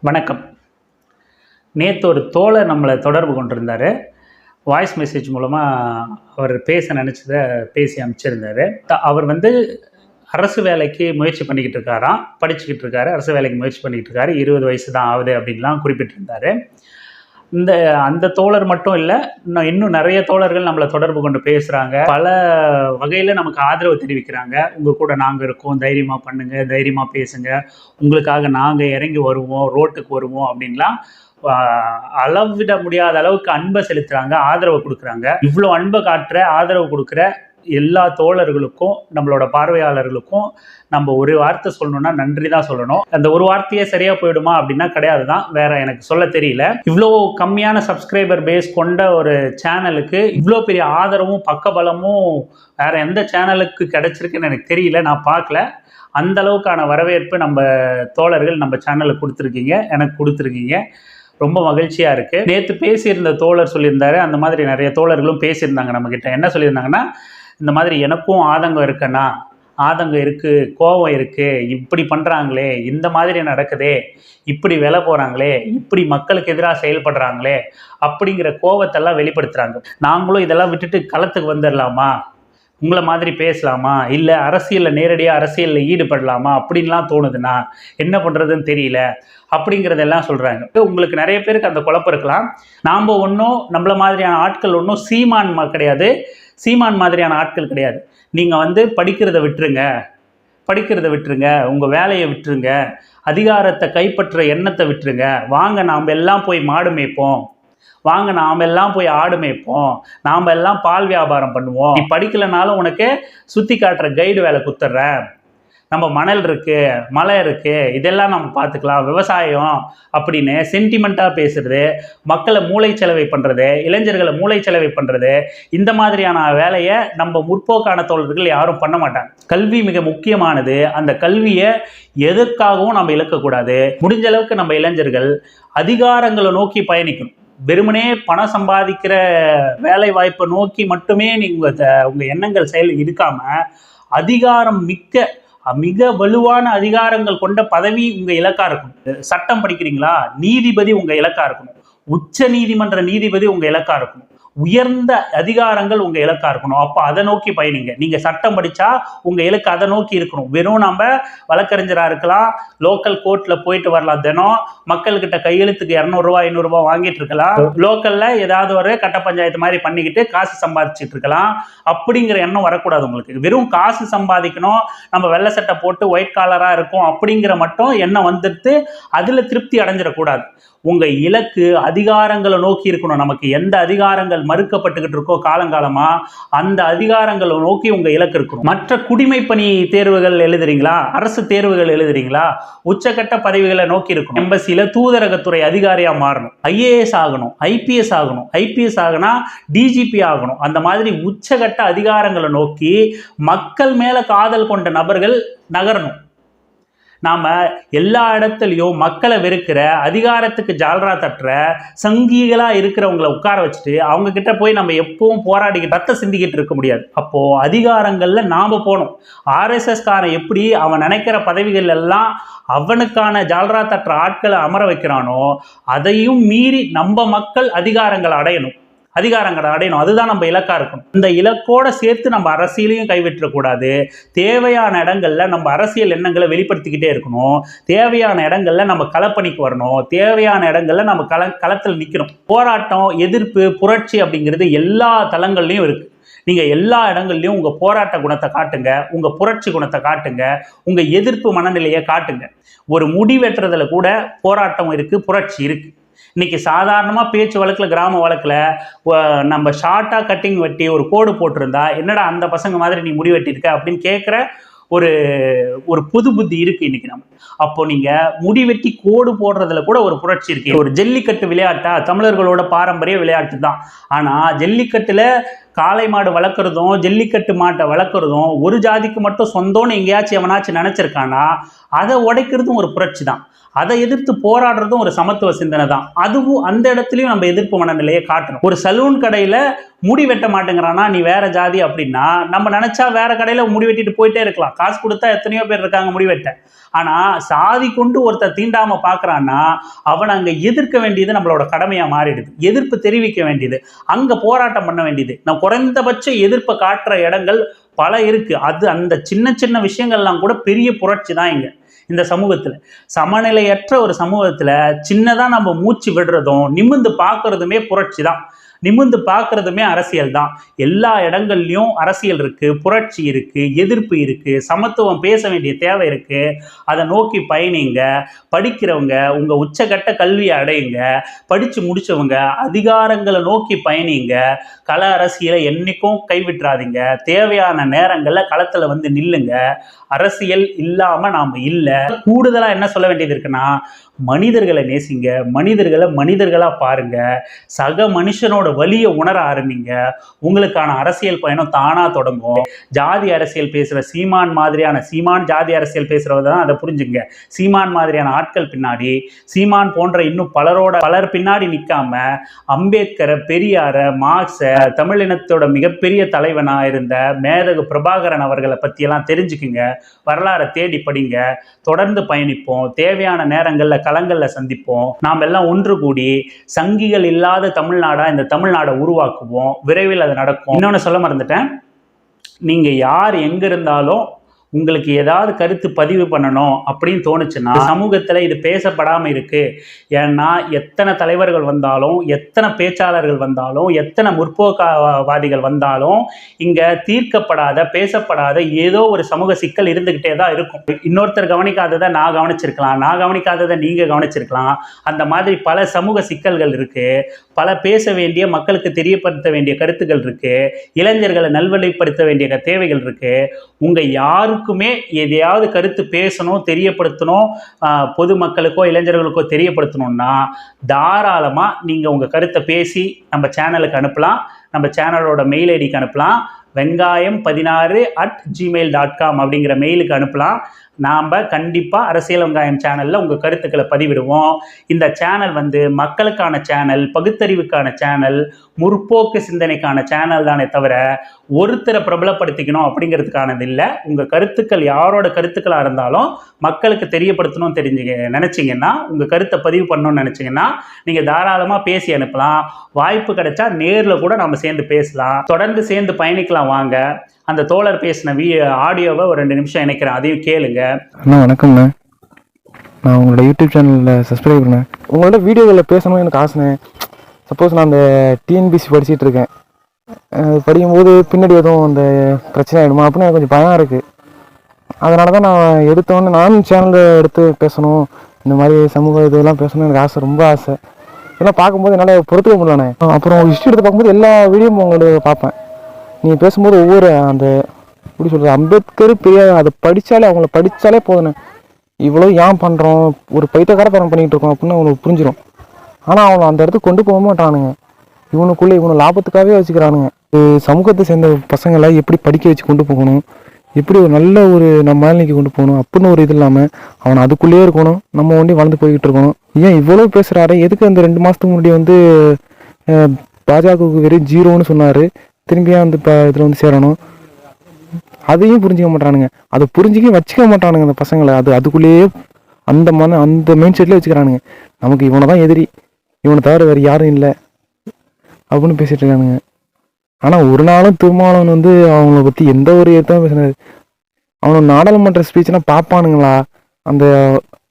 வணக்கம். நேற்று ஒரு தோழர் நம்மளை தொடர்பு கொண்டிருந்தார். வாய்ஸ் மெசேஜ் மூலமாக அவர் பேச நினச்சதை பேசி அனுப்பிச்சிருந்தாரு. அவர் வந்து அரசு வேலைக்கு முயற்சி பண்ணிக்கிட்டு இருக்காராம். படிச்சுக்கிட்டு இருக்காரு. அரசு வேலைக்கு முயற்சி பண்ணிக்கிட்டு இருக்காரு. இருபது வயசு தான் ஆகுது அப்படின்லாம் குறிப்பிட்டிருந்தார். இந்த அந்த தோழர் மட்டும் இல்லை இன்னும் இன்னும் நிறைய தோழர்கள் நம்மளை தொடர்பு கொண்டு பேசுகிறாங்க பல வகையில் நமக்கு ஆதரவு தெரிவிக்கிறாங்க. உங்கள் கூட நாங்கள் இருக்கோம் தைரியமாக பண்ணுங்க தைரியமாக பேசுங்க. உங்களுக்காக நாங்கள் இறங்கி வருவோம் ரோட்டுக்கு வருவோம் அப்படின்லாம் அளவிட முடியாத அளவுக்கு அன்பை செலுத்துகிறாங்க ஆதரவு கொடுக்குறாங்க. இவ்வளோ அன்பை காட்டுற ஆதரவு கொடுக்குற எல்லா தோழர்களுக்கும் நம்மளோட பார்வையாளர்களுக்கும் நம்ம ஒரு வார்த்தை சொல்லணும்னா நன்றி தான் சொல்லணும். அந்த ஒரு வார்த்தையே சரியா போயிடுமா அப்படின்னா கிடையாது தான். வேற எனக்கு சொல்ல தெரியல. இவ்வளோ கம்மியான சப்ஸ்கிரைபர் பேஸ் கொண்ட ஒரு சேனலுக்கு இவ்வளோ பெரிய ஆதரவும் பக்கபலமும் வேற எந்த சேனலுக்கு கிடைச்சிருக்குன்னு எனக்கு தெரியல. நான் பார்க்கல. அந்த அளவுக்கான வரவேற்பு நம்ம தோழர்கள் நம்ம சேனலுக்கு கொடுத்துருக்கீங்க. எனக்கு கொடுத்துருக்கீங்க. ரொம்ப மகிழ்ச்சியாக இருக்குது நேற்று பேசியிருந்த தோழர் சொல்லியிருந்தாரு. அந்த மாதிரி நிறைய தோழர்களும் பேசியிருந்தாங்க நம்மக்கிட்ட என்ன சொல்லியிருந்தாங்கன்னா இந்த மாதிரி எனக்கும் ஆதங்கம் இருக்கண்ணா ஆதங்கம் இருக்குது கோபம் இருக்குது இப்படி பண்ணுறாங்களே இந்த மாதிரி நடக்குதே இப்படி விலை போகிறாங்களே இப்படி மக்களுக்கு எதிராக செயல்படுறாங்களே அப்படிங்கிற கோவத்தெல்லாம் வெளிப்படுத்துகிறாங்க நாங்களும் இதெல்லாம் விட்டுட்டு களத்துக்கு வந்துடலாமா உங்களை மாதிரி பேசலாமா? இல்லை அரசியலில் நேரடியாக அரசியலில் ஈடுபடலாமா? அப்படின்லாம் தோணுதுண்ணா என்ன பண்ணுறதுன்னு தெரியல அப்படிங்கிறதெல்லாம் சொல்கிறாங்க உங்களுக்கு நிறைய பேருக்கு அந்த குழப்பம் இருக்கலாம். நாம் ஒன்றும் நம்மள மாதிரியான ஆட்கள் ஒன்றும் சீமான் கிடையாது. சீமான் மாதிரியான ஆட்கள் கிடையாது. நீங்கள் வந்து படிக்கிறத விட்டுருங்க. படிக்கிறத விட்டுருங்க. உங்கள் வேலையை விட்டுருங்க. அதிகாரத்தை கைப்பற்ற எண்ணத்தை விட்டுருங்க. வாங்க நாம் எல்லாம் போய் மாடு மேய்ப்போம். வாங்க நாம் எல்லாம் போய் ஆடு மேய்ப்போம். நாம் எல்லாம் பால் வியாபாரம் பண்ணுவோம். நீ படிக்கலைனாலும் உனக்கு சுற்றி காட்டுற கைடு வேலை குத்துறேன். நம்ம மணல் இருக்கு மலை இருக்கு இதெல்லாம் நம்ம பார்த்துக்கலாம். விவசாயம் அப்படின்னு சென்டிமெண்ட்டாக பேசுறது மக்களை மூளை செலவை பண்ணுறது இளைஞர்களை மூளை செலவை பண்ணுறது இந்த மாதிரியான வேலையை நம்ம முற்போக்கான தோழர்கள் யாரும் பண்ண மாட்டாங்க. கல்வி மிக முக்கியமானது. அந்த கல்வியை எதற்காகவும் நம்ம இழக்கக்கூடாது. முடிஞ்ச அளவுக்கு நம்ம இளைஞர்கள் அதிகாரங்களை நோக்கி பயணிக்கணும். வெறுமனே பணம் சம்பாதிக்கிற வேலை வாய்ப்பை நோக்கி மட்டுமே நீங்கள் உங்கள் எண்ணங்கள் செயல் இருக்காமல் அதிகாரம் மிக்க மிக வலுவான அதிகாரங்கள் கொண்ட பதவி உங்க இலக்கா இருக்கணும். சட்டம் படிக்கிறீங்களா? நீதிபதி உங்க இலக்கா இருக்கணும். உச்ச நீதிமன்ற நீதிபதி உங்க இலக்கா இருக்கணும். உயர்ந்த அதிகாரங்கள் உங்க இலக்கா இருக்கணும். அப்போ அதை நோக்கி பயணிங்க. நீங்க சட்டம் படிச்சா உங்க இலக்கு அதை நோக்கி இருக்கணும். வெறும் நம்ம வழக்கறிஞரா இருக்கலாம் லோக்கல் கோர்ட்ல போயிட்டு வரலாம். தினம் மக்கள்கிட்ட கையெழுத்துக்கு இரநூறுவா ஐநூறுரூவா வாங்கிட்டு இருக்கலாம். லோக்கல்ல ஏதாவது ஒரு கட்ட பஞ்சாயத்து மாதிரி பண்ணிக்கிட்டு காசு சம்பாதிச்சுட்டு இருக்கலாம். அப்படிங்கிற எண்ணம் வரக்கூடாது உங்களுக்கு. வெறும் காசு சம்பாதிக்கணும் நம்ம வெள்ளை சட்டை போட்டு ஒயிட் காலரா இருக்கும் அப்படிங்கிற மட்டும் எண்ணம் வந்துட்டு அதுல திருப்தி அடைஞ்சிடக்கூடாது. உங்க இலக்கு அதிகாரங்களை நோக்கி இருக்கணும். நமக்கு எந்த அதிகாரங்கள் மறுக்கப்பட்டுக்கிட்டு இருக்கோ காலங்காலமா அந்த அதிகாரங்களை நோக்கி உங்க இலக்கு இருக்கணும். மற்ற குடிமை பணி தேர்வுகள் எழுதுறீங்களா? அரசு தேர்வுகள் எழுதுறீங்களா? உச்சக்கட்ட பதவிகளை நோக்கி இருக்கணும். எம்பசியில தூதரகத்துறை அதிகாரியா மாறணும். ஐஏஎஸ் ஆகணும் ஐபிஎஸ் ஆகணும். ஐபிஎஸ் ஆகினா டிஜிபி ஆகணும். அந்த மாதிரி உச்சகட்ட அதிகாரங்களை நோக்கி மக்கள் மேல காதல் கொண்ட நபர்கள் நகரணும். நாம் எல்லா இடத்துலையும் மக்களை வெறுக்கிற அதிகாரத்துக்கு ஜால்ரா தட்டுற சங்கிகளாக இருக்கிறவங்களை உட்கார வச்சுட்டு அவங்கக்கிட்ட போய் நம்ம எப்பவும் போராடிக்கிட்டு ரத்த சிந்திக்கிட்டு இருக்க முடியாது. அப்போது அதிகாரங்களில் நாம் போகணும். ஆர்எஸ்எஸ்காரன் எப்படி அவன் நினைக்கிற பதவிகள் எல்லாம் அவனுக்கான ஜால்ரா தட்டுற ஆட்களை அமர வைக்கிறானோ அதையும் மீறி நம்ம மக்கள் அதிகாரங்களை அடையணும். அதிகாரங்களை அடையணும். அதுதான் நம்ம இலக்காக இருக்கணும். இந்த இலக்கோட சேர்த்து நம்ம அரசியலையும் கைவிட்டக்கூடாது தேவையான இடங்கள்ல நம்ம அரசியல் எண்ணங்களை வெளிப்படுத்திக்கிட்டே இருக்கணும். தேவையான இடங்கள்ல நம்ம களப்பணிக்கு வரணும். தேவையான இடங்கள்ல நம்ம கள களத்தில் நிற்கணும் போராட்டம் எதிர்ப்பு புரட்சி அப்படிங்கிறது எல்லா தளங்கள்லையும் இருக்குது நீங்கள் எல்லா இடங்கள்லையும் உங்கள் போராட்ட குணத்தை காட்டுங்க. உங்கள் புரட்சி குணத்தை காட்டுங்க. உங்கள் எதிர்ப்பு மனநிலையை காட்டுங்க. ஒரு முடிவெட்டுறதுல கூட போராட்டம் இருக்குது புரட்சி இருக்குது இன்னைக்கு சாதாரணமாக பேச்சு வழக்கில் கிராம வழக்கில் நம்ம ஷார்ட்டாக கட்டிங் வெட்டி ஒரு கோடு போட்டிருந்தா என்னடா அந்த பசங்க மாதிரி நீ முடி வெட்டியிருக்க அப்படின்னு கேட்குற ஒரு ஒரு புது புத்தி இருக்கு இன்னைக்கு நம்ம அப்போ நீங்க முடி வெட்டி கோடு போடுறதுல கூட ஒரு புரட்சி இருக்கு. ஒரு ஜல்லிக்கட்டு விளையாட்டா தமிழர்களோட பாரம்பரிய விளையாட்டு தான். ஆனா ஜல்லிக்கட்டுல காளை மாடு வளர்க்குறதும் ஜல்லிக்கட்டு மாட்டை வளர்க்குறதும் ஒரு ஜாதிக்கு மட்டும் சொந்தம்னு எங்கேயாச்சும் எவனாச்சும் நினச்சிருக்கானா அதை உடைக்கிறதும் ஒரு புரட்சி தான் அதை எதிர்த்து போராடுறதும் ஒரு சமத்துவ சிந்தனை தான். அதுவும் அந்த இடத்துலையும் நம்ம எதிர்ப்பு மனநிலையை காட்டணும். ஒரு சலூன் கடையில் முடி வெட்ட மாட்டேங்கிறானா நீ வேற ஜாதி அப்படின்னா நம்ம நினச்சா வேற கடையில் முடி வெட்டிட்டு போயிட்டே இருக்கலாம். காசு கொடுத்தா எத்தனையோ பேர் இருக்காங்க முடி வெட்ட. ஆனால் சாதி கொண்டு ஒருத்தர் தீண்டாமல் பார்க்குறான்னா அவனை அங்கே எதிர்க்க வேண்டியது நம்மளோட கடமையாக மாறிடுது. எதிர்ப்பு தெரிவிக்க வேண்டியது. அங்கே போராட்டம் பண்ண வேண்டியது. நான் குறைந்தபட்ச எதிர்ப்பை காட்டுற இடங்கள் பல இருக்குது அது அந்த சின்ன சின்ன விஷயங்கள்லாம் கூட பெரிய புரட்சி தான் இங்கே இந்த சமூகத்தில். சமநிலையற்ற ஒரு சமூகத்தில் சின்னதாக நம்ம மூச்சு விடுறதும் நிமிர்ந்து பார்க்குறதுமே புரட்சி தான். நிமிர்ந்து பார்க்குறதுமே அரசியல் தான். எல்லா இடங்கள்லையும் அரசியல் இருக்குது புரட்சி இருக்குது எதிர்ப்பு இருக்குது சமத்துவம் பேச வேண்டிய தேவை இருக்குது அதை நோக்கி பயணிங்க படிக்கிறவங்க உங்கள் உச்சகட்ட கல்வியை அடையுங்க படித்து முடிச்சவங்க அதிகாரங்களை நோக்கி பயணிங்க. கள அரசியலை என்றைக்கும் கைவிட்டுறாதீங்க. தேவையான நேரங்களில் களத்தில் வந்து நில்லுங்க. அரசியல் இல்லாமல் நாம் இல்லை. கூடுதலாக என்ன சொல்ல வேண்டியது இருக்குன்னா மனிதர்களை நேசிங்க. மனிதர்களை மனிதர்களாக பாருங்க. சக மனுஷனோட வழியை உணர ஆரம்பிங்க. உங்களுக்கான அரசியல் பயணம் தானாக தொடங்கும். ஜாதி அரசியல் பேசுகிற சீமான் மாதிரியான சீமான் ஜாதி அரசியல் பேசுகிறவங்க தான் அதை புரிஞ்சுங்க. சீமான் மாதிரியான ஆட்கள் பின்னாடி சீமான் போன்ற இன்னும் பலரோட பலர் பின்னாடி நிற்காம அம்பேத்கரை பெரியாரை மார்க்ஸை தமிழினத்தோட மிகப்பெரிய தலைவனாக இருந்த மேதகு பிரபாகரன் அவர்களை பற்றியெல்லாம் தெரிஞ்சுக்குங்க. வரலாறை தேடி படிங்க. தொடர்ந்து பயணிப்போம். தேவையான நேரங்களில் களங்களில் சந்திப்போம். நாம் எல்லாம் ஒன்று கூடி சங்கிகள் இல்லாத தமிழ்நாடா இந்த தமிழ்நாடை உருவாக்குவோம். விரைவில் அது நடக்கும். இன்னொன்று சொல்ல மறந்துட்டேன். நீங்கள் யார் எங்கே இருந்தாலும் உங்களுக்கு ஏதாவது கருத்து பதிவு பண்ணணும் அப்படின்னு தோணுச்சுன்னா சமூகத்தில் இது பேசப்படாமல் இருக்கு. ஏன்னா எத்தனை தலைவர்கள் வந்தாலும் எத்தனை பேச்சாளர்கள் வந்தாலும் எத்தனை முற்போக்கவாதிகள் வந்தாலும் இங்கே தீர்க்கப்படாத பேசப்படாத ஏதோ ஒரு சமூக சிக்கல் இருந்துக்கிட்டே தான் இருக்கும். இன்னொருத்தர் கவனிக்காததை நான் கவனிச்சிருக்கலாம். நான் கவனிக்காததை நீங்கள் கவனிச்சிருக்கலாம். அந்த மாதிரி பல சமூக சிக்கல்கள் இருக்கு. பல பேச வேண்டிய மக்களுக்கு தெரியப்படுத்த வேண்டிய கருத்துக்கள் இருக்கு. இளைஞர்களை நல்வழிப்படுத்த வேண்டிய தேவைகள் இருக்கு. யாரும் யாருக்குமே எதையாவது கருத்து பேசணும் தெரியப்படுத்தணும் பொதுமக்களுக்கோ இளைஞர்களுக்கோ தெரியப்படுத்தணும்னா தாராளமாக நீங்கள் உங்கள் கருத்தை பேசி நம்ம சேனலுக்கு அனுப்பலாம். நம்ம சேனலோட மெயில் ஐடிக்கு அனுப்பலாம். வெங்காயம் பதினாறு அட் ஜிமெயில் டாட் காம் அப்படிங்கிற மெயிலுக்கு அனுப்பலாம். நாம் கண்டிப்பாக அரசியல் வெங்காயம் சேனலில் உங்கள் கருத்துக்களை பதிவிடுவோம். இந்த சேனல் வந்து மக்களுக்கான சேனல் பகுத்தறிவுக்கான சேனல் முற்போக்கு சிந்தனைக்கான சேனல் தானே தவிர ஒருத்தரை பிரபலப்படுத்திக்கணும் அப்படிங்கிறதுக்கானது இல்லை. உங்கள் கருத்துக்கள் யாரோட கருத்துக்களாக இருந்தாலும் மக்களுக்கு தெரியப்படுத்தணும் தெரிஞ்சுங்க நினச்சிங்கன்னா உங்கள் கருத்தை பதிவு பண்ணணும்னு நினச்சிங்கன்னா நீங்கள் தாராளமாக பேசி அனுப்பலாம். வாய்ப்பு கிடைச்சா நேரில் கூட நம்ம சேர்ந்து பேசலாம். தொடர்ந்து சேர்ந்து பயணிக்கலாம் வாங்க. அந்த தோழர் பேசின வீ ஆடியோவை ஒரு ரெண்டு நிமிஷம் இணைக்கிறேன். அதையும் கேளுங்க. அண்ணா வணக்கம்ண்ணே. நான் உங்களோட யூடியூப் சேனலில் சப்ஸ்கிரைப் பண்ணேன் உங்களோட வீடியோவில் பேசணும் எனக்கு ஆசைண்ணே. சப்போஸ் நான் அந்த டிஎன்பிசி படிச்சுட்டு இருக்கேன். படிக்கும்போது பின்னாடி எதுவும் அந்த பிரச்சனை ஆகிடுமா அப்படின்னு எனக்கு கொஞ்சம் பயம் இருக்குது அதனால தான் நான் எடுத்தோன்னே நானும் சேனலில் எடுத்து பேசணும். இந்த மாதிரி சமூக இதெல்லாம் பேசணும் எனக்கு ஆசை ரொம்ப ஆசை. இதெல்லாம் பார்க்கும்போது என்னால் பொறுத்துக்க முடியலண்ணே. அப்புறம் ஹிஸ்ட்ரி எடுத்து பார்க்கும்போது எல்லா வீடியோவும் உங்களுக்கு பார்ப்பேன். நீ பேசும்போது ஒவ்வொரு அந்த எப்படி சொல்கிறது அம்பேத்கர் பெரிய அதை படித்தாலே அவங்கள படித்தாலே போதுண்ணே. இவ்வளோ ஏன் பண்ணுறோம் ஒரு பைத்தியக்காரத்தனம் பண்ணிகிட்டு இருக்கோம் அப்படின்னு அவனுக்கு புரிஞ்சிடும் ஆனால் அவனை அந்த இடத்துக்கு கொண்டு போக மாட்டானுங்க. இவனுக்குள்ளே இவனை லாபத்துக்காகவே வச்சுக்கிறானுங்க. சமூகத்தை சேர்ந்த பசங்களை எப்படி படிக்க வச்சு கொண்டு போகணும்? எப்படி ஒரு நல்ல ஒரு நம்ம மேல்நிலைக்கு கொண்டு போகணும்? அப்படின்னு ஒரு இது இல்லாமல் அவன் அதுக்குள்ளேயே இருக்கணும். நம்ம ஒண்டி வளர்ந்து போய்கிட்டு இருக்கணும். ஏன் இவ்வளோ பேசுகிறாரு எதுக்கு அந்த ரெண்டு மாதத்துக்கு முன்னாடி வந்து பாஜகவுக்கு வெறும் ஜீரோன்னு சொன்னார். திரும்பியும் வந்து இப்போ இதில் வந்து சேரணும்? அதையும் புரிஞ்சிக்க மாட்டானுங்க. அதை புரிஞ்சிக்க வச்சுக்க மாட்டானுங்க அந்த பசங்களை. அது அதுக்குள்ளேயே அந்த மன அந்த மைண்ட் செட்லேயே வச்சுக்கிறானுங்க. நமக்கு இவனை தான் எதிரி. இவனை தவிர வேறு யாரும் இல்லை. அப்படின்னு பேசிட்டு இருக்கானுங்க. ஆனால் ஒரு நாளும் திருமாவளவன் வந்து அவங்கள பற்றி எந்த ஒரு எடுத்தாலும் பேசினாரு. அவனை நாடாளுமன்ற ஸ்பீச்லாம் பார்ப்பானுங்களா அந்த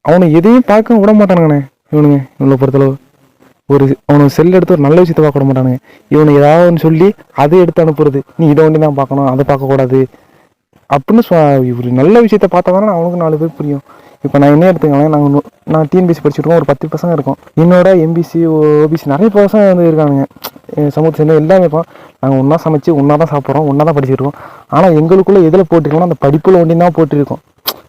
அவனை எதையும் பார்க்க விட மாட்டானுங்கண்ணே இவனுங்க இவனை பொறுத்தளவு. ஒரு அவனுக்கு செல் எடுத்து ஒரு நல்ல விஷயத்த பார்க்க விட மாட்டானுங்க. இவனை ஏதாவது ஒன்று சொல்லி அதை எடுத்து அனுப்புறது. நீ இதை ஒண்டி தான் பார்க்கணும் அதை பார்க்கக்கூடாது அப்படின்னு சொ ஒரு நல்ல விஷயத்த பார்த்தா தானே அவனுக்கு நாலு பேர் புரியும். இப்போ நான் என்ன எடுத்துக்கலாம் நாங்கள் நான் டிஎன்பிசி படிச்சிருக்கோம் ஒரு பத்து பசங்க இருக்கோம். என்னோட எம்பிசி ஓபிசி நிறைய பசங்க வந்து இருக்கானுங்க. சமூகத்தை சேர்ந்த எல்லாமே இருப்போம் நாங்கள் ஒன்றா சமைச்சு ஒன்றா தான் சாப்பிட்றோம் ஒன்றா தான் படிச்சுருக்கோம். ஆனால் எங்களுக்குள்ளே எதில் போட்டிருக்கோம்னா அந்த படிப்பில் ஒண்டி தான் போட்டிருக்கோம்.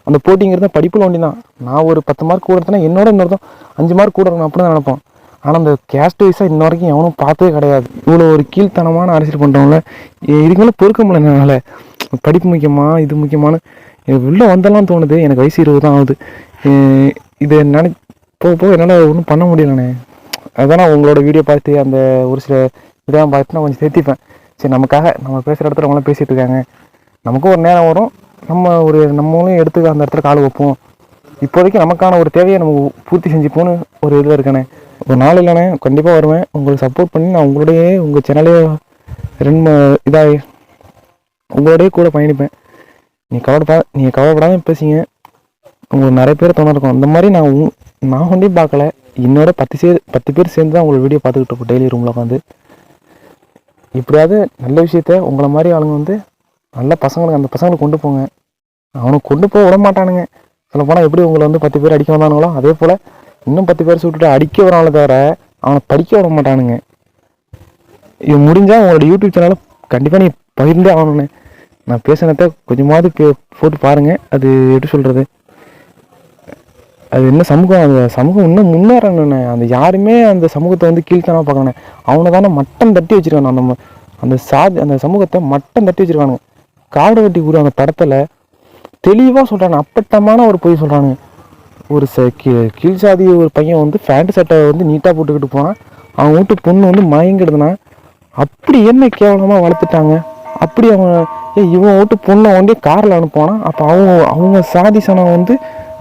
அந்த போட்டிங்கிறது படிப்பில் ஒண்டி தான். நான் ஒரு பத்து மார்க் கூட எடுத்தேன்னா என்னோட இன்னொருத்தன் அஞ்சு மார்க் கூட இருக்கணும் அப்படின்னு தான் நினைப்போம். ஆனால் அந்த கேஸ்ட் வைஸாக இன்ன வரைக்கும் எவனும் பார்த்ததே கிடையாது. இவ்வளோ ஒரு கீழ்த்தனமான அரசியல் பண்ணுறவங்கள இதுக்கு பொறுக்க முடியல என்னால். படிப்பு முக்கியமா இது முக்கியமான உள்ளே வந்தெல்லாம் தோணுது. எனக்கு வயசு இருபது தான் ஆகுது. இதை நினை போக போக என்னால் ஒன்றும் பண்ண முடியலண்ணே. அதுதான் நான் உங்களோட வீடியோ பார்த்து அந்த ஒரு சில இதெல்லாம் பார்த்து நான் கொஞ்சம் சேர்த்திப்பேன் சரி நமக்காக நம்ம பேசுகிற இடத்துல அவங்களாம் பேசிகிட்டு இருக்காங்க. நமக்கும் ஒரு நேரம் வரும். நம்ம ஒரு நம்மளும் எடுத்து அந்த இடத்துல கால் வைப்போம். இப்போதைக்கு நமக்கான ஒரு தேவையை நம்ம பூர்த்தி செஞ்சுப்போன்னு ஒரு இதில் இருக்கானே. ஒரு நாள் இல்லைண்ணே கண்டிப்பாக வருவேன். உங்களுக்கு சப்போர்ட் பண்ணி நான் உங்களோடயே உங்கள் சேனலே ரெண்டு இதாக உங்களோடய கூட பயணிப்பேன். நீ கவலைப்பா நீங்கள் கவலைப்படாமல் பேசிங்க. உங்களுக்கு நிறைய பேர் தோண இருக்கும் அந்த மாதிரி நான் உ- நான் ஒன்றே பார்க்கல. இன்னொரு பத்து சே பத்து பேர் சேர்ந்து தான் உங்களை வீடியோ பார்த்துக்கிட்டு இருக்கோம். டெய்லி ரூமில் உட்காந்து இப்படியாவது நல்ல விஷயத்த உங்களை மாதிரி ஆளுங்க வந்து நல்ல பசங்களுக்கு அந்த பசங்களுக்கு கொண்டு போங்க. அவனுக்கு கொண்டு போக விட மாட்டானுங்க. சொல்ல போனால் எப்படி உங்களை வந்து பத்து பேர் அடிக்க வந்தானுங்களோ அதே போல் இன்னும் பத்து பேர் சுட்டுட்டு அடிக்க வராங்களே தவிர அவனை படிக்க விட மாட்டானுங்க. இது முடிஞ்சால் உங்களோட யூடியூப் சேனலை கண்டிப்பாக நீ பகிர்ந்தே ஆகணுண்ணே நான் பேசினத கொஞ்சமாவது பே போட்டு பாருங்கள் அது எப்படி சொல்கிறது அது என்ன சமூகம் அந்த சமூகம் இன்னும் முன்னேறணுண்ணே அந்த யாருமே அந்த சமூகத்தை வந்து கீழ்த்தனமாக பார்க்கணுண்ணே அவனை தானே மட்டம் தட்டி வச்சிருக்கானு நம்ம அந்த சாதி அந்த சமூகத்தை மட்டம் தட்டி வச்சுருக்கானுங்க. காடு வெட்டி கூட அந்த படத்தில் தெளிவாக சொல்கிறானு அப்பட்டமான ஒரு பொய் சொல்கிறானுங்க ஒரு ச கீ- கீழ் சாதி ஒரு பையன் வந்து ஃபேண்ட் சட்டை வந்து நீட்டாக போட்டுக்கிட்டு போனான். அவன் வீட்டு பொண்ணு வந்து மயங்கிடுதுன்னா அப்படி என்ன கேவலமாக வளர்த்துட்டாங்க? அப்படி அவன் ஏ இவன் வீட்டு பொண்ணை வந்து காரில் அனுப்புவானா? அப்போ அவங்க அவங்க சாதி சனம் வந்து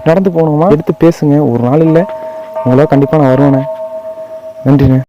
நடந்து போகணுமா? எடுத்து பேசுங்க. ஒரு நாள் இல்லை. உங்களால் கண்டிப்பாக நான் வருவேண்ணே நன்றிண்ணே.